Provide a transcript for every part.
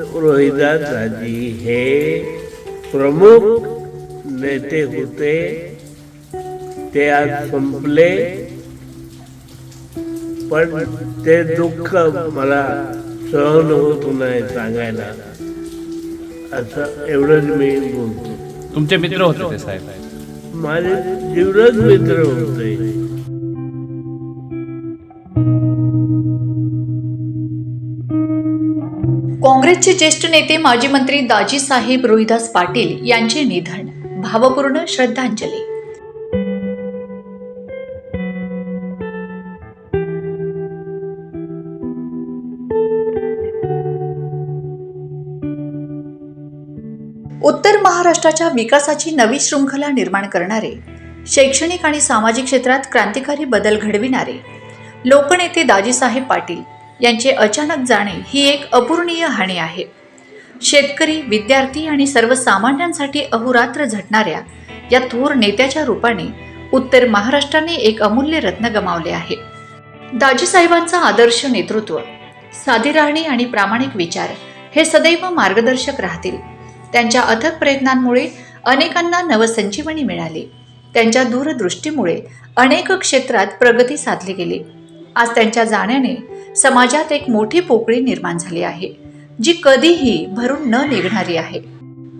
रोहिदास राजी हे प्रमुख नेते होते. ते आज संपले. पण ते दुःख मला सहन होत नाही सांगायला. असं एवढंच मी बोलतो. तुमचे मित्र होते ते साहेब. माझे जीवनच मित्र होते. काँग्रेसचे ज्येष्ठ नेते माजी मंत्री दाजीसाहेब रोहिदास पाटील यांचे निधन. भावपूर्ण श्रद्धांजली. उत्तर महाराष्ट्राच्या विकासाची नवी शृंखला निर्माण करणारे शैक्षणिक आणि सामाजिक क्षेत्रात क्रांतिकारी बदल घडविणारे लोकनेते दाजीसाहेब पाटील यांचे अचानक जाणे ही एक अपूर्णीय हानी आहे. शेतकरी विद्यार्थी आणि सर्वसामान्यांसाठी अहोरात्र झटणाऱ्या या थोर नेत्याच्या रूपाने उत्तर महाराष्ट्राने एक अमूल्य रत्न गमावले आहे. दाजीसाहेबांचा आदर्श नेतृत्व साधी राहणी आणि प्रामाणिक विचार हे सदैव मार्गदर्शक राहतील. त्यांच्या अथक प्रयत्नांमुळे अनेकांना नवसंजीवनी मिळाली. त्यांच्या दूरदृष्टीमुळे अनेक क्षेत्रात प्रगती साधली गेली. आज त्यांच्या जाण्याने समाजात एक मोठी पोकळी निर्माण झाली आहे जी कधीही भरून न निघणारी आहे.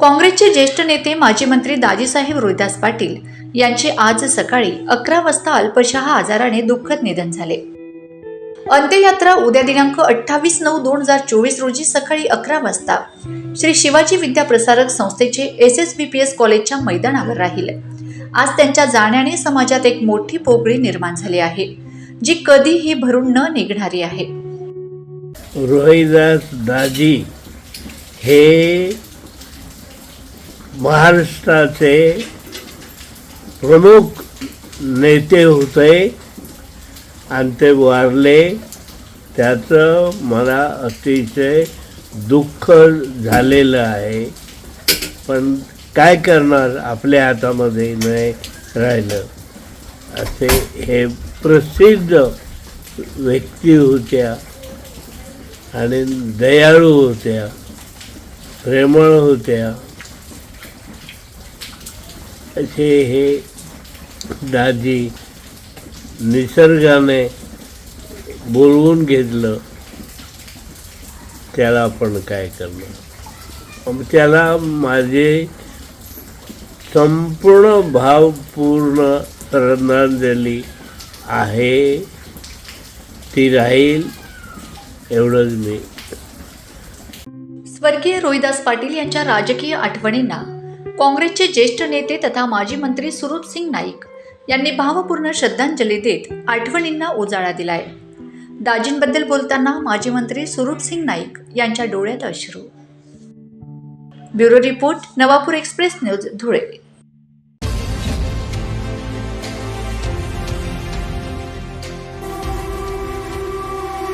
काँग्रेसचे ज्येष्ठ नेते माजी मंत्री दाजीसाहेब रोहिदास पाटील यांचे आज सकाळी अकरा वाजता अल्पशहा आजाराने दुःखद निधन झाले. अंत्ययात्रा उद्या दिनांक अठ्ठावीस नऊ दोन हजार चोवीस रोजी सकाळी अकरा वाजता श्री शिवाजी विद्या प्रसारक संस्थेचे S S B P S कॉलेजच्या मैदानावर राहील. आज त्यांच्या जाण्याने समाजात एक मोठी पोकळी निर्माण झाली आहे. जी कधीही भरून न निघणारी आहे. रोहिदास दाजी हे महाराष्ट्राचे प्रमुख नेते होते आणि ते वारले. त्याचं मला अतिशय दुःख झालेलं आहे. पण काय करणार आपल्या हातामध्ये नाही राहिलं. असे हे प्रसिद्ध व्यक्ती होत्या आणि दयाळू होत्या प्रेमळ होत्या. असे हे दाजी निसर्गाने बोलवून घेतलं. त्याला आपण काय करणार? मग त्याला माझे संपूर्ण भावपूर्ण श्रद्धांजली आहे ती राहील एवढंच मी. स्वर्गीय रोहिदास पाटील यांच्या राजकीय आठवणींना काँग्रेसचे ज्येष्ठ नेते तथा माजी मंत्री सुरूप सिंग नाईक यांनी भावपूर्ण श्रद्धांजली देत आठवणींना उजाळा दिलाय. दाजींबद्दल बोलताना माजी मंत्री सुरूप सिंग नाईक यांच्या डोळ्यात अश्रू. Bureau report Navapur express news Dhule.